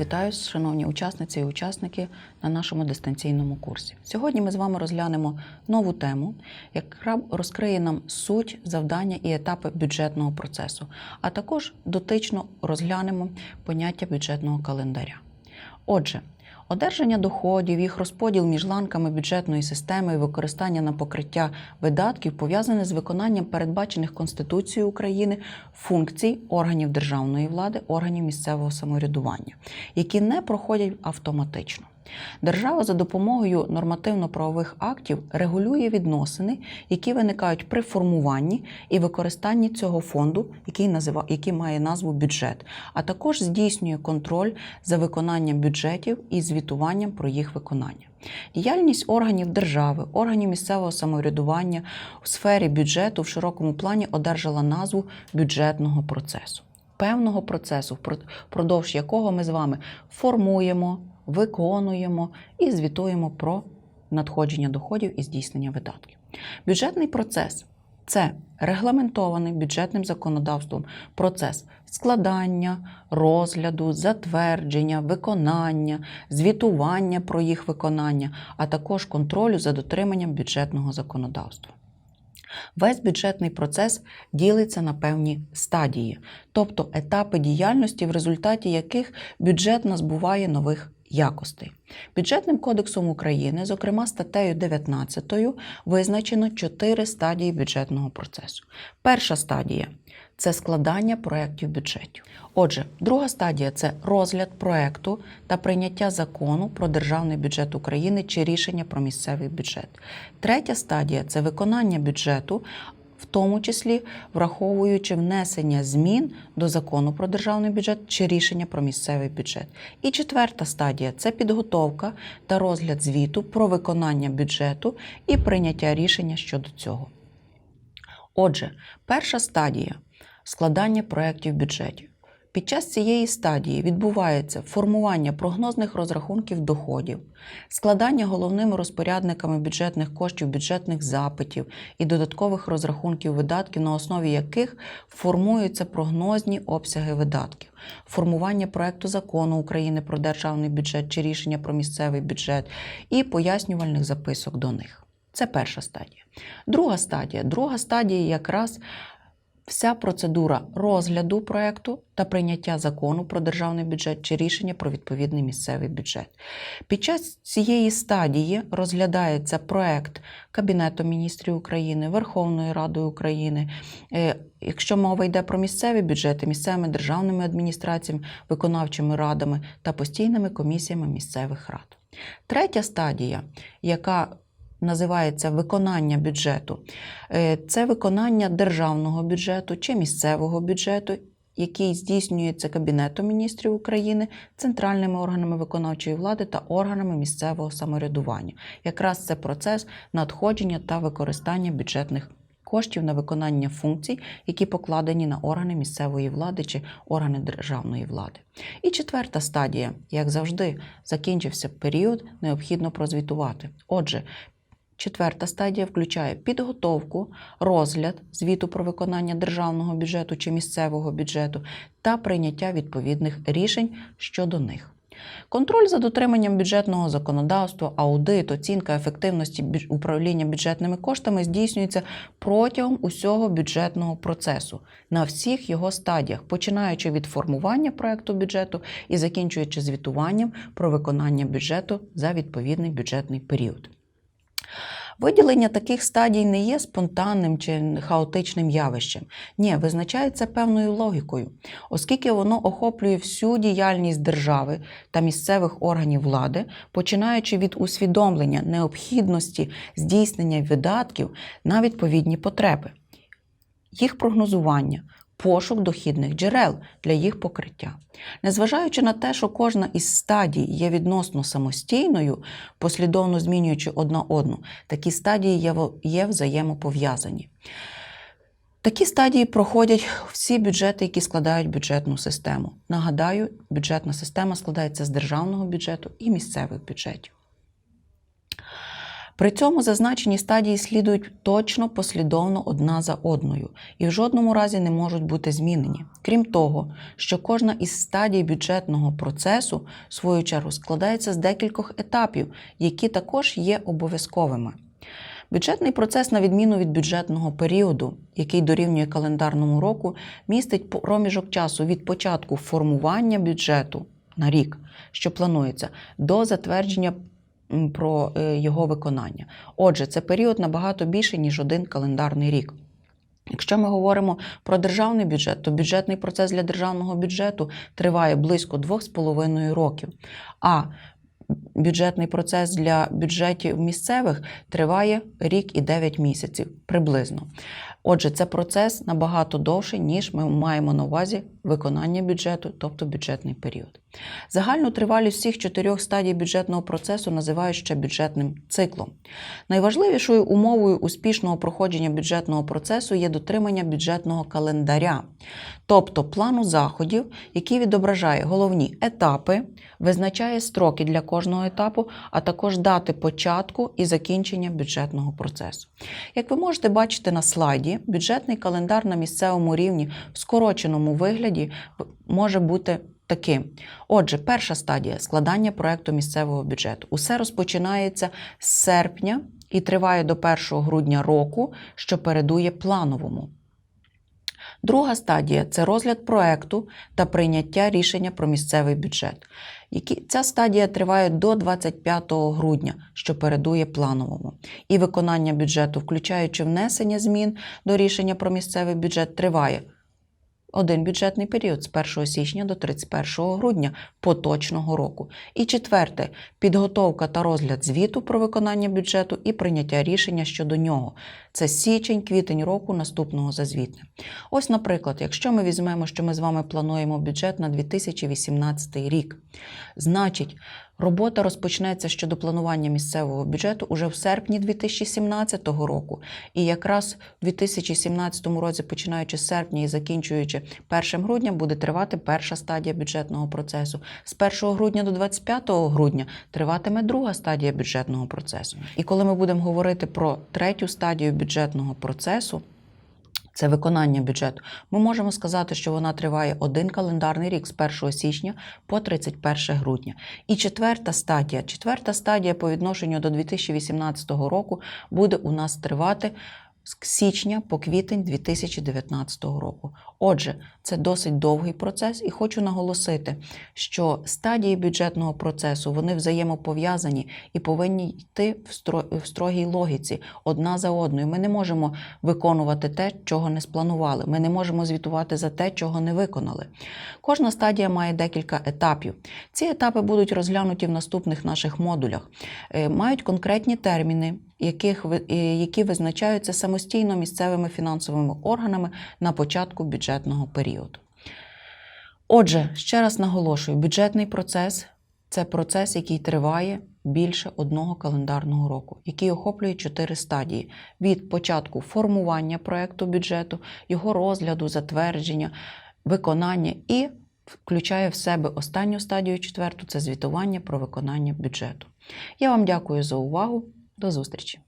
вітаю, шановні учасниці і учасники на нашому дистанційному курсі. Сьогодні ми з вами розглянемо нову тему, яка розкриє нам суть, завдання і етапи бюджетного процесу, а також дотично розглянемо поняття бюджетного календаря. Отже, Одержання доходів, їх розподіл між ланками бюджетної системи і використання на покриття видатків пов'язане з виконанням передбачених Конституцією України функцій органів державної влади, органів місцевого самоврядування, які не проходять автоматично. Держава за допомогою нормативно-правових актів регулює відносини, які виникають при формуванні і використанні цього фонду, який назива, який має назву бюджет, а також здійснює контроль за виконанням бюджетів і звітуванням про їх виконання. Діяльність органів держави, органів місцевого самоврядування у сфері бюджету в широкому плані одержала назву бюджетного процесу. Певного процесу, впродовж якого ми з вами формуємо, виконуємо і звітуємо про надходження доходів і здійснення видатків. Бюджетний процес це регламентований бюджетним законодавством процес складання, розгляду, затвердження, виконання, звітування про їх виконання, а також контролю за дотриманням бюджетного законодавства. Весь бюджетний процес ділиться на певні стадії, тобто етапи діяльності, в результаті яких бюджет назбуває нових якостей. Бюджетним кодексом України, зокрема статтею 19, визначено чотири стадії бюджетного процесу. Перша стадія це складання проєктів бюджетів. Отже, друга стадія це розгляд проєкту та прийняття закону про державний бюджет України чи рішення про місцевий бюджет. Третя стадія це виконання бюджету, в тому числі враховуючи внесення змін до закону про державний бюджет чи рішення про місцевий бюджет. І четверта стадія це підготовка та розгляд звіту про виконання бюджету і прийняття рішення щодо цього. Отже, перша стадія складання проєктів бюджетів. Під час цієї стадії відбувається формування прогнозних розрахунків доходів, складання головними розпорядниками бюджетних коштів бюджетних запитів і додаткових розрахунків видатків, на основі яких формуються прогнозні обсяги видатків, формування проекту закону України про державний бюджет чи рішення про місцевий бюджет і пояснювальних записок до них. Це перша стадія. Друга стадія. Друга стадія якраз вся процедура розгляду проекту та прийняття закону про державний бюджет чи рішення про відповідний місцевий бюджет. Під час цієї стадії розглядається проект Кабінету міністрів України, Верховної Ради України. Е, Якщо мова йде про місцеві бюджети, місцевими державними адміністраціями, виконавчими радами та постійними комісіями місцевих рад. Третя стадія, яка називається виконання бюджету. Е, це виконання державного бюджету чи місцевого бюджету, який здійснюється Кабінетом міністрів України, центральними органами виконавчої влади та органами місцевого самоврядування. Якраз це процес надходження та використання бюджетних. Коштів на виконання функцій, які покладені на органи місцевої влади чи органи державної влади. І четверта стадія, як завжди, закінчився період, необхідно прозвітувати. Отже, Четверта стадія включає підготовку, розгляд звіту про виконання державного бюджету чи місцевого бюджету та прийняття відповідних рішень щодо них. Контроль за дотриманням бюджетного законодавства, аудит, оцінка ефективності управління бюджетними коштами здійснюється протягом усього бюджетного процесу на всіх його стадіях, починаючи від формування проекту бюджету і закінчуючи звітуванням про виконання бюджету за відповідний бюджетний період. Виділення таких стадій не є спонтанним чи хаотичним явищем. Ні, визначається певною логікою, оскільки воно охоплює всю діяльність держави та місцевих органів влади, починаючи від усвідомлення необхідності здійснення видатків на відповідні потреби, їх прогнозування, пошук дохідних джерел для їх покриття. Незважаючи на те, що кожна із стадій є відносно самостійною, послідовно змінюючи одна одну, такі стадії є взаємопов'язані. Такі стадії проходять всі бюджети, які складають бюджетну систему. Нагадаю, бюджетна система складається з державного бюджету і місцевих бюджетів. При цьому зазначені стадії слідують точно послідовно одна за одною і в жодному разі не можуть бути змінені. Крім того, що кожна із стадій бюджетного процесу, в свою чергу, складається з декількох етапів, які також є обов'язковими. Бюджетний процес, на відміну від бюджетного періоду, який дорівнює календарному року, містить проміжок часу від початку формування бюджету на рік, що планується, до затвердження про е, його виконання. Отже, це період набагато більший, ніж один календарний рік. Якщо ми говоримо про державний бюджет, то бюджетний процес для державного бюджету триває близько 2,5 років. А бюджетний процес для бюджетів місцевих триває рік і 9 місяців приблизно. Отже, це процес набагато довший, ніж ми маємо на увазі виконання бюджету, тобто бюджетний період. Загальну тривалість всіх чотирьох стадій бюджетного процесу називають ще бюджетним циклом. Найважливішою умовою успішного проходження бюджетного процесу є дотримання бюджетного календаря, тобто плану заходів, який відображає головні етапи, визначає строки для кожного етапу, а також дати початку і закінчення бюджетного процесу. Як ви можете бачити на слайді, бюджетний календар на місцевому рівні в скороченому вигляді може бути таким. Отже, перша стадія складання проекту місцевого бюджету. Усе розпочинається з серпня і триває до 1 грудня року, що передує плановому. Друга стадія це розгляд проекту та прийняття рішення про місцевий бюджет. Ця стадія триває до 25 грудня, що передує плановому. І виконання бюджету, включаючи внесення змін до рішення про місцевий бюджет, триває один бюджетний період з 1 січня до 31 грудня поточного року. І четверте підготовка та розгляд звіту про виконання бюджету і прийняття рішення щодо нього. Це січень, квітень року наступного за звітне. Ось, наприклад, якщо ми візьмемо, що ми з вами плануємо бюджет на 2018 рік, значить, робота розпочнеться щодо планування місцевого бюджету уже в серпні 2017 року. І якраз в 2017 році, починаючи з серпня і закінчуючи 1 грудня, буде тривати перша стадія бюджетного процесу. З 1 грудня до 25 грудня триватиме друга стадія бюджетного процесу. І коли ми будемо говорити про третю стадію бюджетного процесу, це виконання бюджету. Ми можемо сказати, що вона триває один календарний рік з 1 січня по 31 грудня. І четверта стадія. Четверта стадія по відношенню до 2018 року буде у нас тривати з січня по квітень 2019 року. Отже, це досить довгий процес, і хочу наголосити, що стадії бюджетного процесу вони взаємопов'язані і повинні йти в строгій логіці одна за одною. Ми не можемо виконувати те, чого не спланували. Ми не можемо звітувати за те, чого не виконали. Кожна стадія має декілька етапів. Ці етапи будуть розглянуті в наступних наших модулях. Е, Мають конкретні терміни, яких, е, які визначаються самостійно місцевими фінансовими органами на початку бюджетного періоду. Отже, ще раз наголошую, бюджетний процес це процес, який триває більше одного календарного року, який охоплює чотири стадії: від початку формування проекту бюджету, його розгляду, затвердження, виконання і включає в себе останню стадію четверту це звітування про виконання бюджету. Я вам дякую за увагу. До зустрічі!